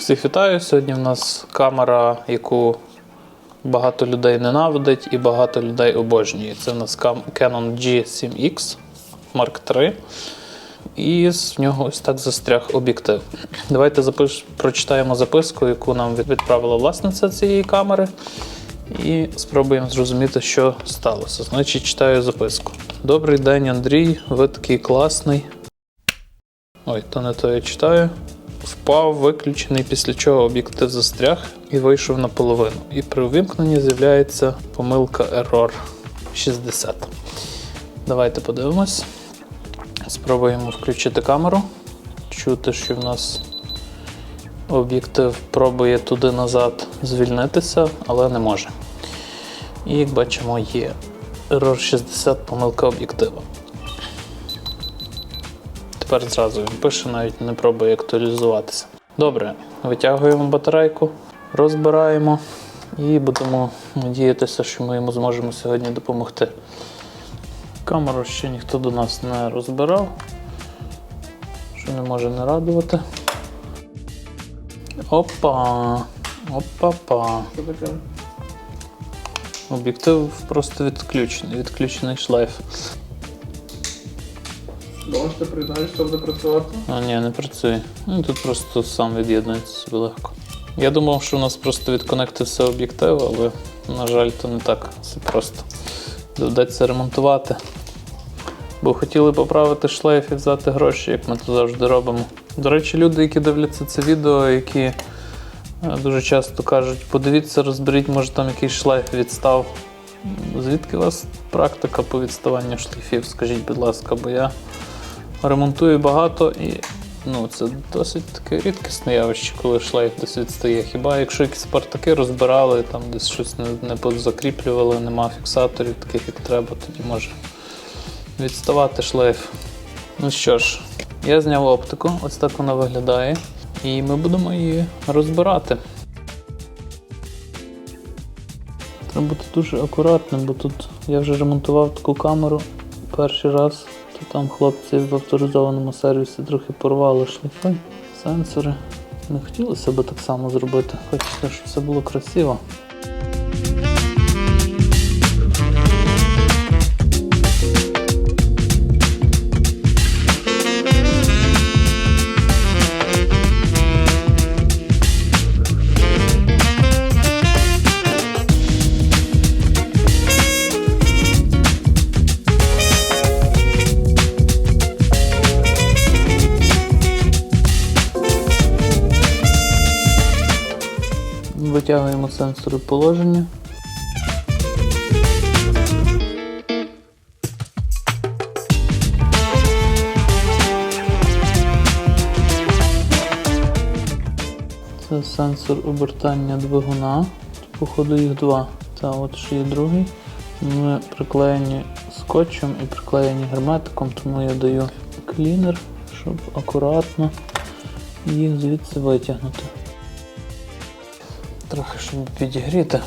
Всіх вітаю. Сьогодні в нас камера, яку багато людей ненавидить і багато людей обожнює. Це в нас Canon G7X Mark III. І з нього ось так застряг об'єктив. Давайте запиш... прочитаємо записку, яку нам відправила власниця цієї камери. І спробуємо зрозуміти, що сталося. Значить, читаю записку. Добрий день, Андрій. Ви такий класний. Ой, то не то я читаю. Впав, виключений, після чого об'єктив застряг і вийшов наполовину. І при увімкненні з'являється помилка Error 60. Давайте подивимось. Спробуємо включити камеру. Чути, що в нас об'єктив пробує туди-назад звільнитися, але не може. І як бачимо, є Error 60 помилка об'єктива. Тепер зразу він пише, навіть не пробує актуалізуватися. Добре, витягуємо батарейку, розбираємо і будемо надіятися, що ми йому зможемо сьогодні допомогти. Камеру ще ніхто до нас не розбирав, що не може не радувати. Опа! Опа-па. Об'єктив просто відключений, відключений шлейф. Думаєш, ти приєднаєшся буде працювати? А ні, не працює. Ну, тут просто сам від'єднується собі легко. Я думав, що у нас просто відконектився об'єктив, але, на жаль, то не так все просто. Доведеться ремонтувати. Бо хотіли поправити шлейф і взяти гроші, як ми то завжди робимо. До речі, люди, які дивляться це відео, які е, дуже часто кажуть, подивіться, розберіть, може там якийсь шлейф відстав. Звідки у вас практика по відставанню шлейфів? Скажіть, будь ласка, бо я ремонтую багато і ну, це досить таке рідкісне явище, коли шлейф десь відстає. Хіба якщо якісь партаки розбирали, там десь щось не, не позакріплювали, нема фіксаторів, таких як треба, тоді може відставати шлейф. Ну що ж, я зняв оптику, ось так вона виглядає, і ми будемо її розбирати. Треба бути дуже акуратним, бо тут я вже ремонтував таку камеру перший раз, то там хлопці в авторизованому сервісі трохи порвали шліфи, сенсори. Не хотілося б так само зробити. Хочеться, щоб все було красиво. Витягуємо сенсори положення. Це сенсор обертання двигуна. Походу їх два. Та от ще є другий. Вони приклеєні скотчем і приклеєні герметиком, тому я даю клінер, щоб акуратно їх звідси витягнути. Трохи, щоб підігріти.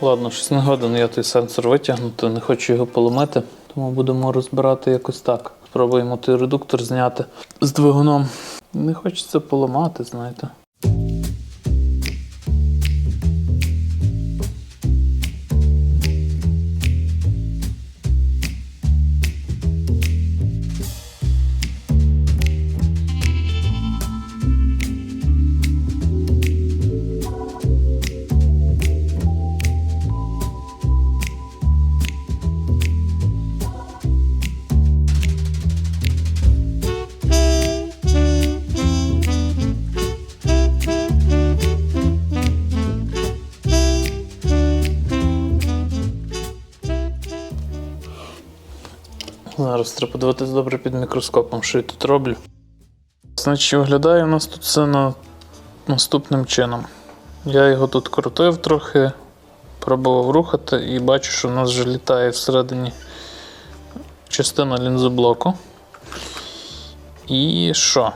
Ладно, щось не я той сенсор витягнути, не хочу його поламати, тому будемо розбирати якось так. Спробуємо той редуктор зняти з двигуном. Не хочеться поламати, знаєте. Зараз треба подивитися добре під мікроскопом, що я тут роблю. Значить, виглядає у нас тут все на... наступним чином. Я його тут крутив трохи, пробував рухати і бачу, що у нас вже літає всередині частина лінзоблоку. І що?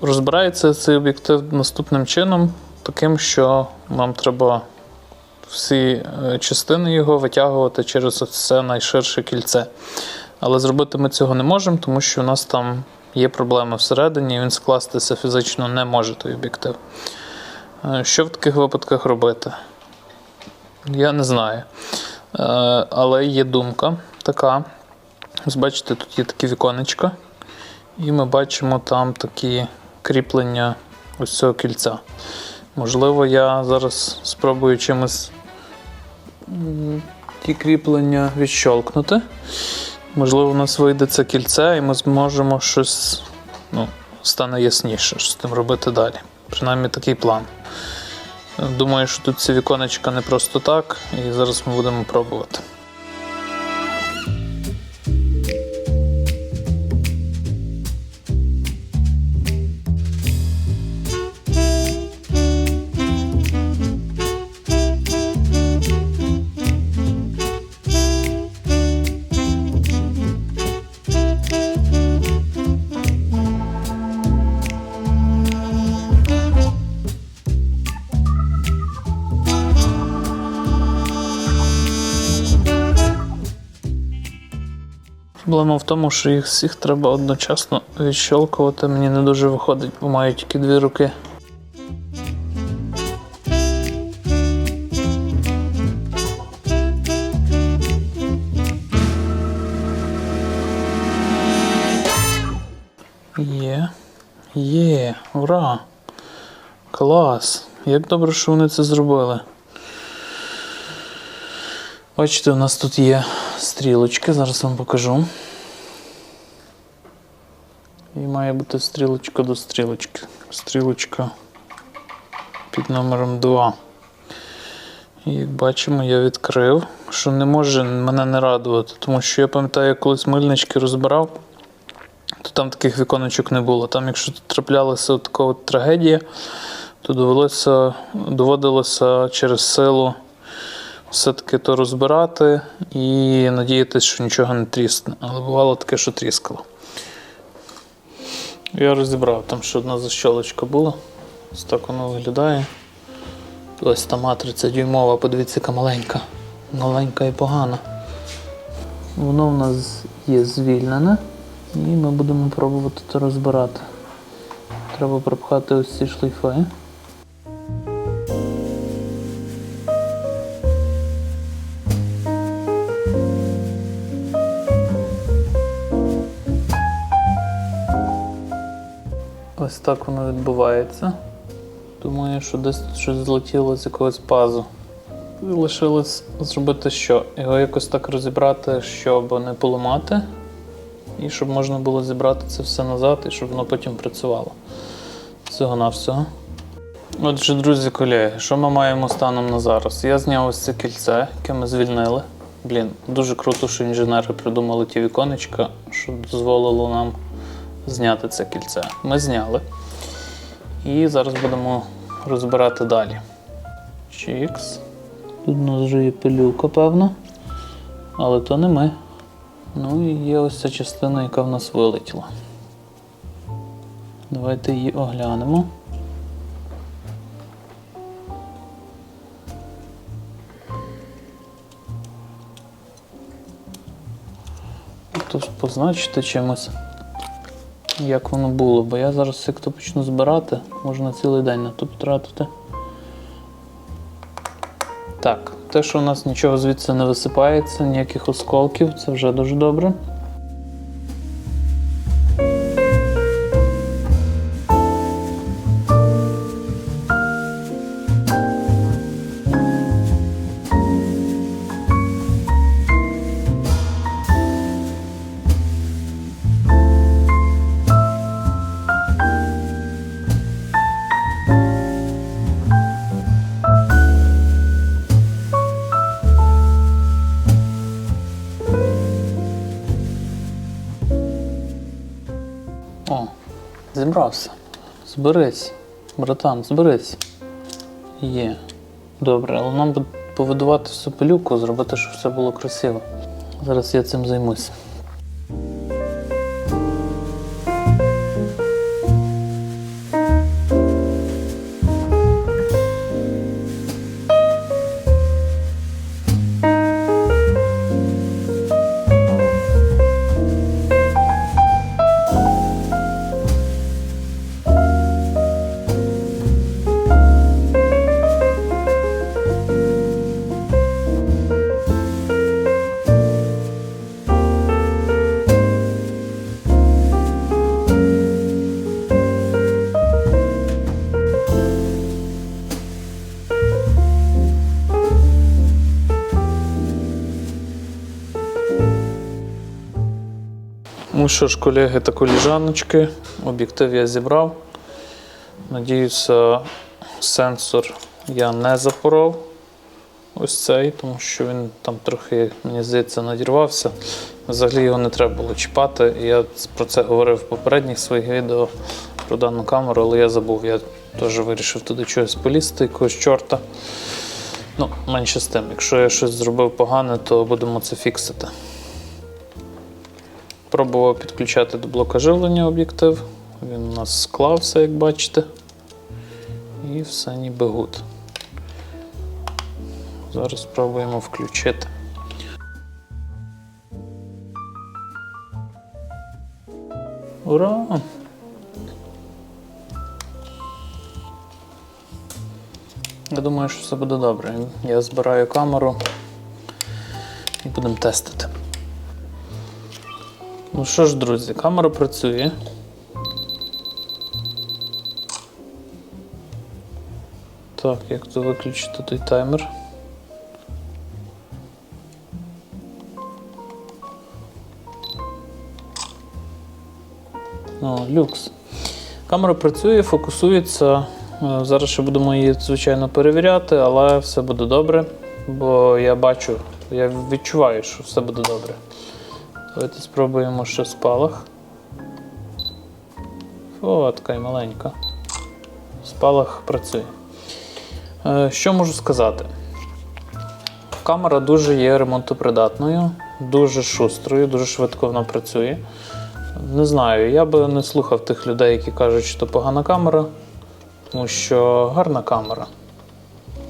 Розбирається цей об'єктив наступним чином. таким, що нам треба всі е, частини його витягувати через це найширше кільце. Але зробити ми цього не можемо, тому що у нас там є проблеми всередині, і він скластися фізично не може той об'єктив. Е, Що в таких випадках робити? Я не знаю. Е, Але є думка така. Бачите, тут є такі віконечка, і ми бачимо там такі кріплення ось цього кільця. Можливо, я зараз спробую чимось ті кріплення відщолкнути. Можливо, у нас вийде це кільце, і ми зможемо щось, ну, стане ясніше, що з тим робити далі. Принаймні такий план. Думаю, що тут ці віконечка не просто так, і зараз ми будемо пробувати. Проблема в тому, що їх всіх треба одночасно відщолкувати. Мені не дуже виходить, бо маю тільки дві руки. Є. Є. Ура! Клас! Як добре, що вони це зробили. Бачите, у нас тут є стрілочки, зараз вам покажу. І має бути стрілочка до стрілочки. Стрілочка під номером 2. І як бачимо, я відкрив, що не може мене не радувати, тому що я пам'ятаю, я колись мильнички розбирав, то там таких віконечок не було. Там, якщо траплялася от така от трагедія, то доводилося через силу все-таки то розбирати і надіятися, що нічого не трісне. Але бувало таке, що тріскало. Я розібрав, там ще одна защолочка була. Ось так воно виглядає. Ось та матриця дюймова, подивіться, яка маленька. Маленька і погана. Воно в нас є звільнене, і ми будемо пробувати це розбирати. Треба пропхати ось ці шлейфи. Так воно відбувається. Думаю, що десь щось злетіло з якогось пазу. Лишилось зробити що? Його якось так розібрати, щоб не поламати, і щоб можна було зібрати це все назад, і щоб воно потім працювало. Всього-навсього. Отже, друзі, колеги, що ми маємо станом на зараз? Я зняв ось це кільце, яке ми звільнили. Блін, дуже круто, що інженери придумали ті віконечка, що дозволило нам зняти це кільце. Ми зняли. І зараз будемо розбирати далі. Чікс. Тут у нас вже є пилюка, певно. Але то не ми. Ну і є ось ця частина, яка в нас вилетіла. Давайте її оглянемо. Тут позначити чимось як воно було, бо я зараз як то почну збирати, можна цілий день на то потратити. Так, те, що у нас нічого звідси не висипається, ніяких осколків, це вже дуже добре. Зібрався. Зберись, братан, зберись. Є. Добре, але нам повидувати всю пилюку, зробити, щоб все було красиво. Зараз я цим займусь. Ну що ж, колеги та коліжаночки, об'єктив я зібрав. Надіюся, сенсор я не запоров. Ось цей, тому що він там трохи, мені здається, надірвався. Взагалі його не треба було чіпати. Я про це говорив в попередніх своїх відео про дану камеру, але я забув. Я теж вирішив туди чогось полізти, якогось чорта. Ну, менше з тим. Якщо я щось зробив погане, то будемо це фіксити. Пробував підключати до блока живлення об'єктив. Він у нас склався, як бачите. І все ніби гуд. Зараз спробуємо включити. Ура! Я думаю, що все буде добре. Я збираю камеру і будемо тестити. Ну що ж, друзі, камера працює. Так, як то виключити той таймер? О, люкс. Камера працює, фокусується. Е, Зараз ще будемо її, звичайно, перевіряти, але все буде добре, бо я бачу, я відчуваю, що все буде добре. Давайте спробуємо ще спалах. О, така й маленька. Спалах працює. Е, Що можу сказати? Камера дуже є ремонтопридатною, дуже шустрою, дуже швидко вона працює. Не знаю, я би не слухав тих людей, які кажуть, що то погана камера, тому що гарна камера.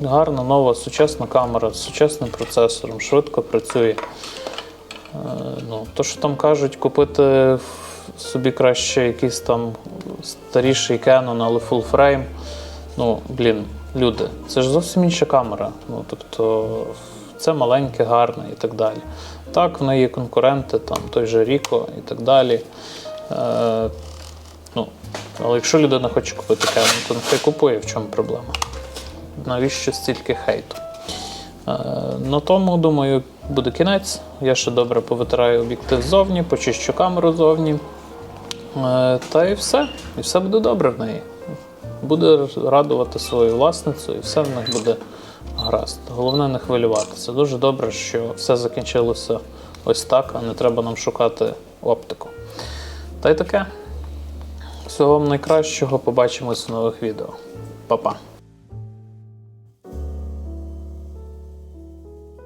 Гарна, нова, сучасна камера з сучасним процесором, швидко працює. Е, Ну, то, що там кажуть, купити собі краще якийсь там старіший Canon, але full frame. Ну, блін, люди, це ж зовсім інша камера. Ну, тобто, це маленьке, гарне і так далі. Так, в неї є конкуренти, там той же Ріко і так далі. Е, ну, але якщо людина хоче купити Canon, то нехай купує, в чому проблема. Навіщо стільки хейту? Е, На тому, думаю, буде кінець. Я ще добре повитираю об'єктив ззовні, почищу камеру ззовні. Е, Та і все. І все буде добре в неї. Буде радувати свою власницю, і все в них буде гаразд. Головне не хвилюватися. Дуже добре, що все закінчилося ось так, а не треба нам шукати оптику. Та й таке. Всього вам найкращого. Побачимось в нових відео. Па-па.